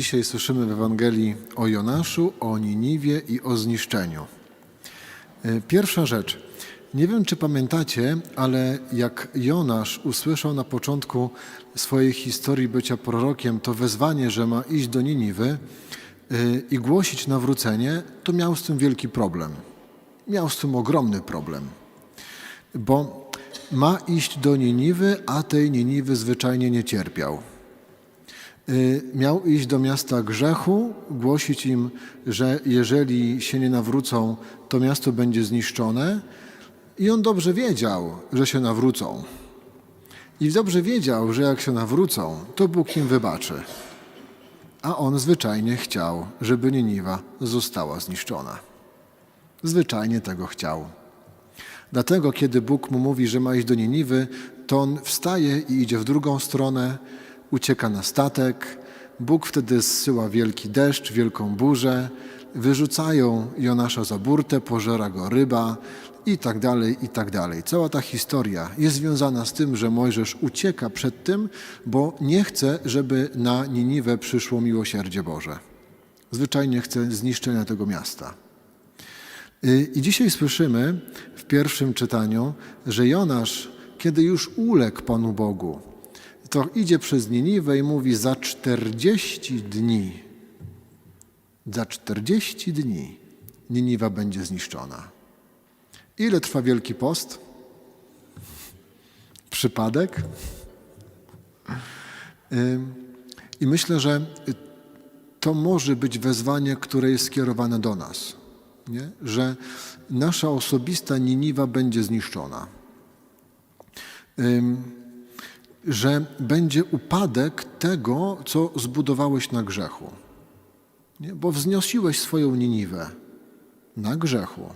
Dzisiaj słyszymy w Ewangelii o Jonaszu, o Niniwie i o zniszczeniu. E, Pierwsza rzecz. Nie wiem, czy pamiętacie, ale jak Jonasz usłyszał na początku swojej historii bycia prorokiem to wezwanie, że ma iść do Niniwy y, i głosić nawrócenie, to miał z tym wielki problem. Miał z tym ogromny problem, bo ma iść do Niniwy, a tej Niniwy zwyczajnie nie cierpiał. Y, Miał iść do miasta grzechu, głosić im, że jeżeli się nie nawrócą, to miasto będzie zniszczone. I on dobrze wiedział, że się nawrócą. I dobrze wiedział, że jak się nawrócą, to Bóg im wybaczy. A on zwyczajnie chciał, żeby Niniwa została zniszczona. Zwyczajnie tego chciał. Dlatego, kiedy Bóg mu mówi, że ma iść do Niniwy, to on wstaje i idzie w drugą stronę, ucieka na statek. Bóg wtedy zsyła wielki deszcz, wielką burzę, wyrzucają Jonasza za burtę, pożera go ryba i tak dalej, i tak dalej. Cała ta historia jest związana z tym, że Mojżesz ucieka przed tym, bo nie chce, żeby na Niniwę przyszło miłosierdzie Boże. Zwyczajnie chce zniszczenia tego miasta. Y, I dzisiaj słyszymy w pierwszym czytaniu, że Jonasz, kiedy już uległ Panu Bogu, to idzie przez Niniwę i mówi za 40 dni, za 40 dni Niniwa będzie zniszczona. Ile trwa Wielki Post? Przypadek? I myślę, że to może być wezwanie, które jest skierowane do nas, nie? że nasza osobista Niniwa będzie zniszczona. Że będzie upadek tego, co zbudowałeś na grzechu. Nie? Bo wzniosiłeś swoją Niniwę na grzechu.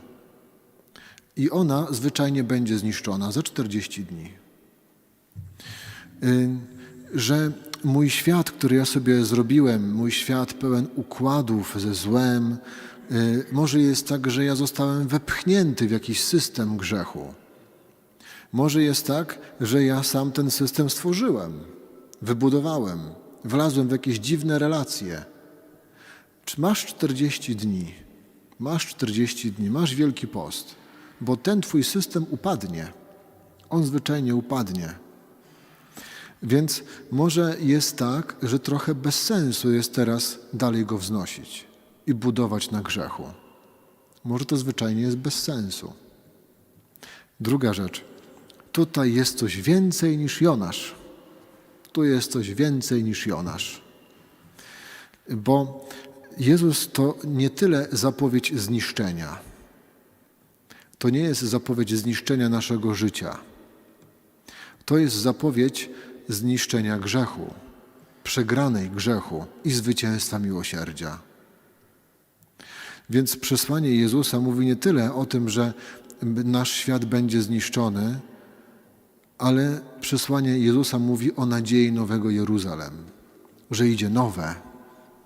I ona zwyczajnie będzie zniszczona za 40 dni. Że mój świat, który ja sobie zrobiłem, mój świat pełen układów ze złem, y, może jest tak, że ja zostałem wepchnięty w jakiś system grzechu. Może jest tak, że ja sam ten system stworzyłem, wybudowałem, wlazłem w jakieś dziwne relacje. Czy masz 40 dni? Masz 40 dni, masz wielki post, bo ten twój system upadnie. On zwyczajnie upadnie. Więc może jest tak, że trochę bez sensu jest teraz dalej go wznosić i budować na grzechu. Może to zwyczajnie jest bez sensu. Druga rzecz. Tutaj jest coś więcej niż Jonasz. Tu jest coś więcej niż Jonasz. Bo Jezus to nie tyle zapowiedź zniszczenia. To nie jest zapowiedź zniszczenia naszego życia. To jest zapowiedź zniszczenia grzechu, przegranej grzechu i zwycięstwa miłosierdzia. Więc przesłanie Jezusa mówi nie tyle o tym, że nasz świat będzie zniszczony, ale przesłanie Jezusa mówi o nadziei nowego Jeruzalem, że idzie nowe,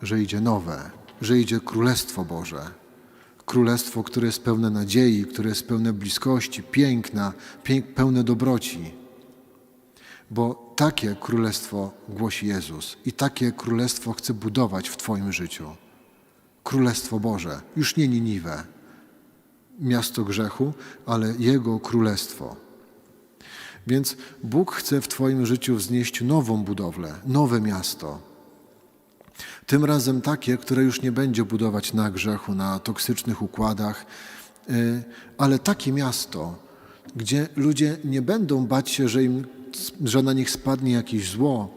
że idzie nowe, że idzie Królestwo Boże. Królestwo, które jest pełne nadziei, które jest pełne bliskości, piękna, pięk, pełne dobroci. Bo takie królestwo głosi Jezus i takie królestwo chce budować w Twoim życiu. Królestwo Boże, już nie Niniwę, miasto grzechu, ale Jego królestwo. Więc Bóg chce w Twoim życiu wznieść nową budowlę, nowe miasto. Tym razem takie, które już nie będzie budować na grzechu, na toksycznych układach, y, ale takie miasto, gdzie ludzie nie będą bać się, że, im, że na nich spadnie jakieś zło,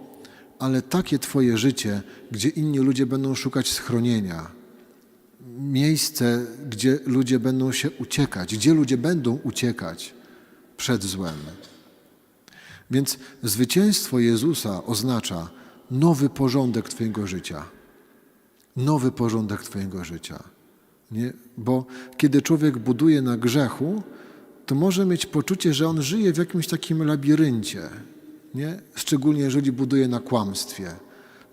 ale takie Twoje życie, gdzie inni ludzie będą szukać schronienia. Miejsce, gdzie ludzie będą się uciekać, gdzie ludzie będą uciekać przed złem. Więc zwycięstwo Jezusa oznacza nowy porządek Twojego życia. Nowy porządek Twojego życia. Nie? Bo kiedy człowiek buduje na grzechu, to może mieć poczucie, że on żyje w jakimś takim labiryncie. Nie? Szczególnie jeżeli buduje na kłamstwie.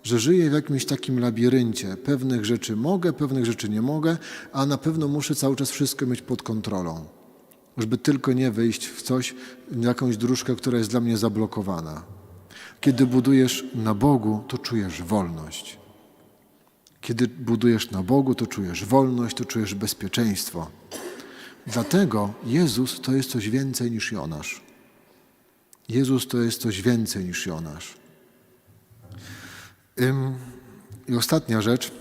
Że żyje w jakimś takim labiryncie. Pewnych rzeczy mogę, pewnych rzeczy nie mogę, a na pewno muszę cały czas wszystko mieć pod kontrolą żeby tylko nie wejść w coś, w jakąś dróżkę, która jest dla mnie zablokowana. Kiedy budujesz na Bogu, to czujesz wolność. Kiedy budujesz na Bogu, to czujesz wolność, to czujesz bezpieczeństwo. Dlatego Jezus to jest coś więcej niż Jonasz. Jezus to jest coś więcej niż Jonasz. I ostatnia rzecz.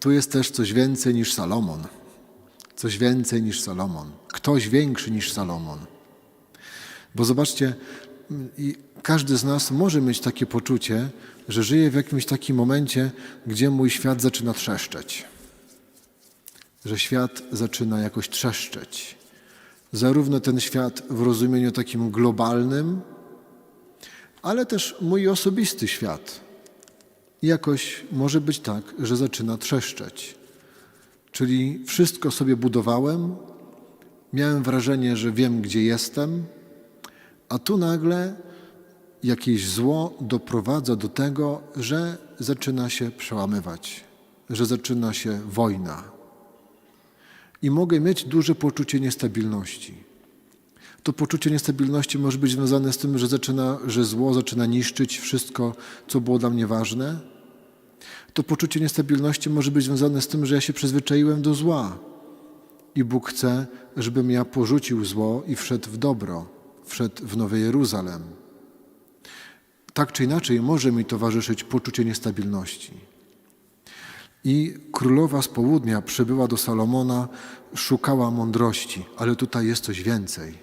Tu jest też coś więcej niż Salomon. Coś więcej niż Salomon. Ktoś większy niż Salomon. Bo zobaczcie, i każdy z nas może mieć takie poczucie, że żyje w jakimś takim momencie, gdzie mój świat zaczyna trzeszczeć. Że świat zaczyna jakoś trzeszczeć. Zarówno ten świat w rozumieniu takim globalnym, ale też mój osobisty świat. Jakoś może być tak, że zaczyna trzeszczeć. Czyli wszystko sobie budowałem, miałem wrażenie, że wiem, gdzie jestem, a tu nagle jakieś zło doprowadza do tego, że zaczyna się przełamywać, że zaczyna się wojna. I mogę mieć duże poczucie niestabilności. To poczucie niestabilności może być związane z tym, że, zaczyna, że zło zaczyna niszczyć wszystko, co było dla mnie ważne. To poczucie niestabilności może być związane z tym, że ja się przyzwyczaiłem do zła. I Bóg chce, żebym ja porzucił zło i wszedł w dobro, wszedł w Nowy Jeruzalem. Tak czy inaczej może mi towarzyszyć poczucie niestabilności. I królowa z południa przybyła do Salomona, szukała mądrości, ale tutaj jest coś więcej.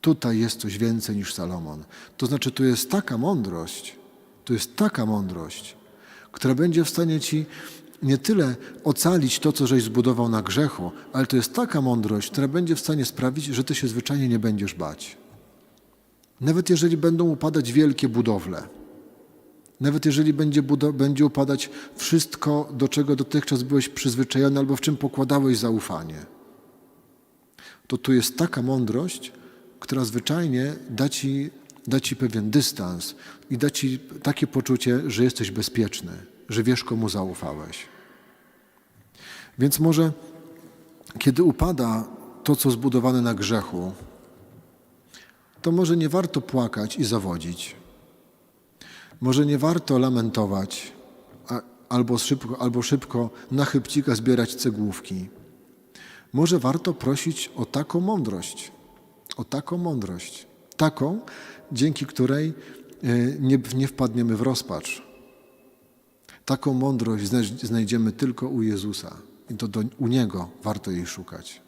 Tutaj jest coś więcej niż Salomon. To znaczy, tu jest taka mądrość, tu jest taka mądrość, która będzie w stanie ci nie tyle ocalić to, co żeś zbudował na grzechu, ale to jest taka mądrość, która będzie w stanie sprawić, że ty się zwyczajnie nie będziesz bać. Nawet jeżeli będą upadać wielkie budowle, nawet jeżeli będzie, będzie upadać wszystko, do czego dotychczas byłeś przyzwyczajony albo w czym pokładałeś zaufanie, to tu jest taka mądrość, która zwyczajnie da ci, da ci pewien dystans i da ci takie poczucie, że jesteś bezpieczny, że wiesz, komu zaufałeś. Więc może, kiedy upada to, co zbudowane na grzechu, to może nie warto płakać i zawodzić. Może nie warto lamentować, a, albo, szybko, albo szybko na chybcika zbierać cegłówki. Może warto prosić o taką mądrość, o taką mądrość, taką, dzięki której e, nie, nie wpadniemy w rozpacz. Taką mądrość znajdziemy tylko u Jezusa i to do, u Niego warto jej szukać.